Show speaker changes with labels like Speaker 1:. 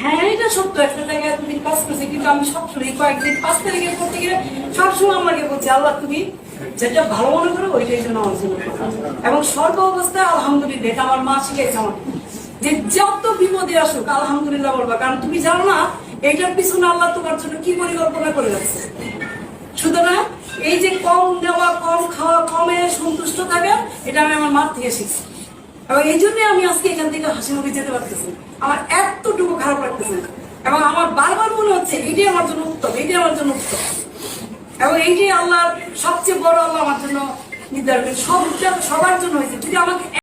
Speaker 1: হ্যাঁ এটা সত্য, একটা জায়গায় কাজ করছি, কিন্তু আমি সবসময় কয়েকদিন করতে গেলে সবসময় আমাকে বলছি, আল্লাহ, তুমি যেটা ভালো মনে করো, ওইটাই জন্য আমার জন্য এবং অবস্থায় আলহামদুলিল্লাহ, এটা আমার মা শিখেছে আমাকে যে যত বিপদে আসুক, আলহামদুলিল্লাহ বলবা, কারণ তুমি জানো না এইটার পিছনে আল্লাহ তোমার জন্য কি পরিকল্পনা করে রাখছে। সুতরাং এই যে কম দেওয়া, কম খাওয়া, কমে সন্তুষ্ট থাকা, এটা আমি আমার মার থেকে শিখছি। এবং এই জন্য আমি আজকে এখান থেকে হাসি মুখে যেতে পারতেছি আমার না। এবং আমার বারবার মনে হচ্ছে এটি আমার জন্য উত্তম এটি আমার জন্য উত্তম এবং এইটি আল্লাহর সবচেয়ে বড় আল্লাহ আমার জন্য নির্ধারণ। সব সবার জন্য হয়েছে যদি আমাকে